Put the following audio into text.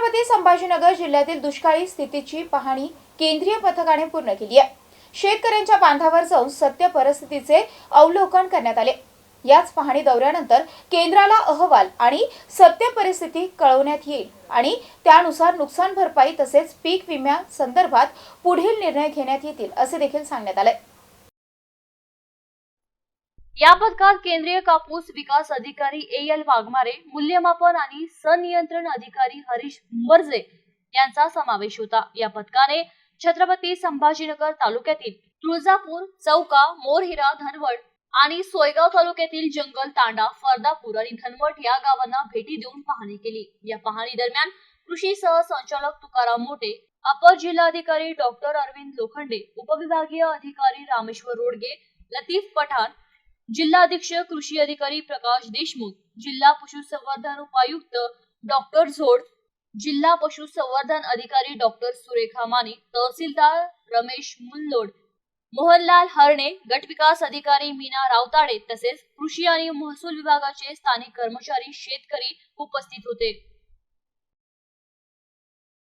छत्रपती संभाजीनगर जिल्ह्यातील दुष्काळी स्थितीची पाहणी केंद्रीय पथकाने पूर्ण केली आहे. शेतकऱ्यांच्या बांधावर जाऊन सत्य परिस्थितीचे अवलोकन करण्यात आले. याच पाहणी दौऱ्यानंतर केंद्राला अहवाल आणि सत्य परिस्थिती कळवण्यात येईल आणि त्यानुसार नुकसान भरपाई तसेच पीक विम्या संदर्भात पुढील निर्णय घेण्यात येतील असे देखील सांगण्यात आले या पथकात केंद्रीय कापूस विकास अधिकारी ए एल वाघमारे मूल्यमापन आणि सनियंत्रण अधिकारी हरीश हुंबर्जे यांचा समावेश होता. या पथकाने छत्रपती संभाजीनगर तालुक्यातील तुळजापूर चौका मोरहिरा धनवड आणि सोयगाव तालुक्यातील जंगल तांडा फरदापूर आणि धनवट या गावांना भेटी देऊन पाहणी केली. या पाहणी दरम्यान कृषी सहसंचालक तुकाराम मोठे अपर जिल्हाधिकारी डॉक्टर अरविंद लोखंडे उपविभागीय अधिकारी रामेश्वर रोडगे लतीफ पठाण जिल्हा अधीक्षक कृषी अधिकारी प्रकाश देशमुख जिल्हा पशुसंवर्धन उपायुक्त डॉक्टर झोड जिल्हा पशुसंवर्धन अधिकारी डॉक्टर सुरेखा माने तहसीलदार रमेश मुल्लोड मोहनलाल हरणे गट विकास अधिकारी मीना रावताडे तसेच कृषी आणि महसूल विभागाचे स्थानिक कर्मचारी शेतकरी उपस्थित होते.